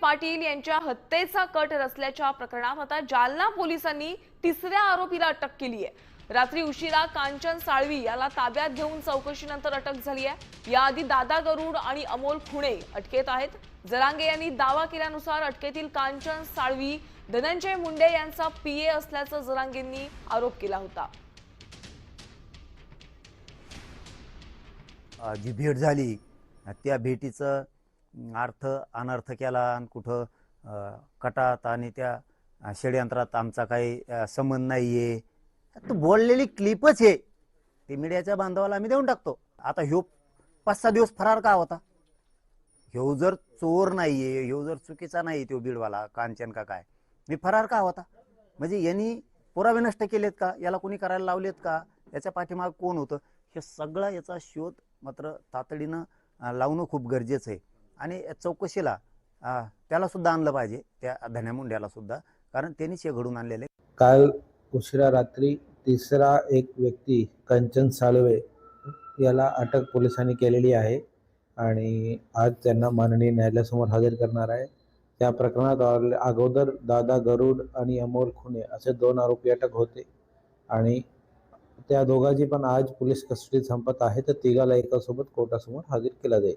पाटील यांच्या हत्येचा कट रचल्याच्या प्रकरणात आता जालना पोलिसांनी तिसऱ्या आरोपीला अटक केली आहे. रात्री उशिरा कांचन साळवी याला ताब्यात घेऊन चौकशीनंतर अटक झाली आहे. याआधी दादा गरुड आणि अमोल खुणे अटकेत आहेत. जरांगे यांनी दावा केल्यानुसार अटकेतील कांचन साळवी धनंजय मुंडे यांचा पीए असल्याचा जरांगेंनी आरोप केला होता. जी भेट झाली. त्या भेटीचं अर्थ अनर्थ केला आणि कुठं कटात आणि त्या षडयंत्रात आमचा काही संबंध नाही आहे तो बोललेली क्लिपच आहे ते मीडियाच्या बांधवाला आम्ही देऊन टाकतो. आता ह्यो पाच सहा दिवस फरार का होता? ह्यो जर चोर नाहीये ह्यो जर चुकीचा नाही तो बीडवाला कांचन का काय? मी फरार का होता? म्हणजे यांनी पुरावे नष्ट केलेत का? याला कोणी करायला लावलेत का? याच्या पाठीमाग कोण होतं? हे सगळा याचा शोध मात्र तातडीनं लावणं खूप गरजेचं आहे. आणि चौकशीला त्याला सुद्धा आणलं पाहिजे त्या धन्या मुंड्याला सुद्धा. कारण त्यांनीच हे घडून आणलेले. काल उशिरा रात्री तिसरा एक व्यक्ती कंचन साळवे याला अटक पोलिसांनी केलेली आहे. आणि आज त्यांना माननीय न्यायालयासमोर हजर करणार आहे. त्या प्रकरणात अगोदर दादा गरुड आणि अमोल खुने असे दोन आरोपी अटक होते. आणि त्या दोघांची पण आज पोलीस कस्टडी संपत आहे. तर तिघाला एकासोबत कोर्टासमोर हजर केला जाईल.